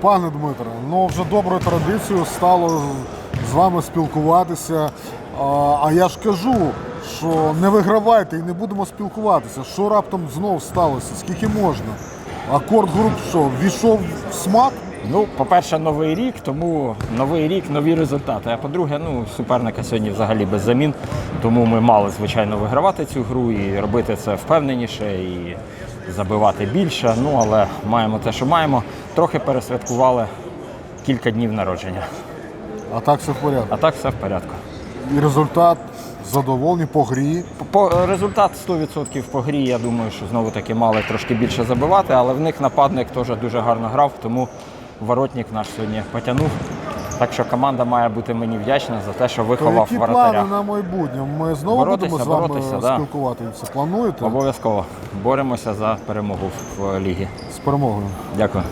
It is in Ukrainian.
Пане Дмитре, ну вже доброю традицією стало з- вами спілкуватися. А, а я ж кажу, що не вигравайте і не будемо спілкуватися. Що раптом знов сталося? Скільки можна? Акорд груп що, ввійшов в смак? Ну, по-перше, новий рік, тому новий рік, нові результати. А по-друге, ну, суперника сьогодні взагалі без замін. Тому ми мали, звичайно, вигравати цю гру і робити це впевненіше і забивати більше. Ну, але маємо те, що маємо. Трохи пересвяткували кілька днів народження. А так все в порядку. А так все в порядку. І результат задоволений по грі. По результат 100% по грі. Я думаю, що знову таки мали трошки більше забивати, але в них нападник теж дуже гарно грав, тому воротник наш сьогодні потягнув. Так що команда має бути мені вдячна за те, що виховав які воротаря. плани на майбутнє? Ми знову Боротися, будемо з вами боротися, да. спілкуватися. Плануєте Обов'язково боремося за перемогу в лігі. з перемогою? Дякую.